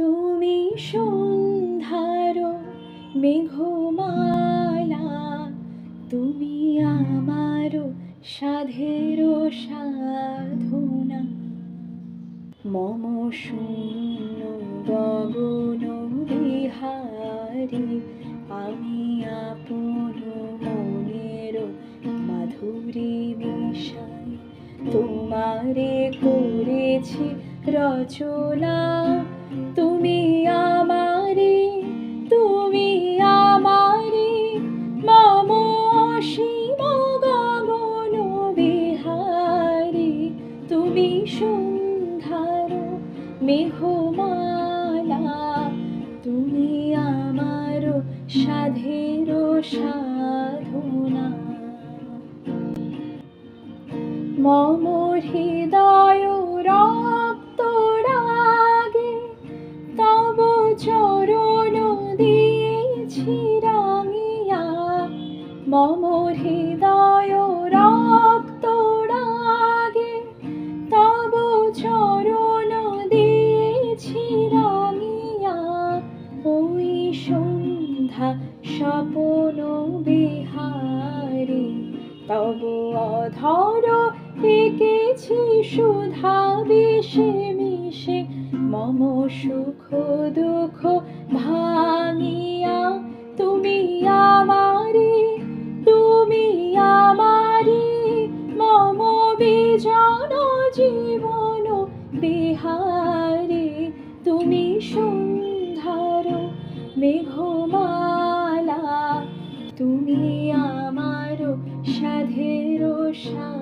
তুমি সন্ধ্যার মেঘমালা, তুমি আমার সাধের সাধনা। মম শূন্য গগন বিহারী, আমি আপন মনের মাধুরী মিশাই তোমারে করেছি রচনা, তুমি আমারে তুমি আমারে মম অসীম গগন বিহারী, তুমি সন্ধ্যার মেঘমালা, তুমি আমার সাধের সাধনা। মম হৃদয় রক্ত মম হৃদয় রক্ত রাগে, তব চরণ দিয়েছি রাঙিয়া। ওই সন্ধ্যা স্বপন বিহারী, তব অধর এঁকেছি সুধা বিষে মিশে। মম সুখ দুঃখ ভাঙিয়া জীবন জীবন বিহারে তুমি সন্ধ্যার মেঘমালা তুমি আমার সাধের সা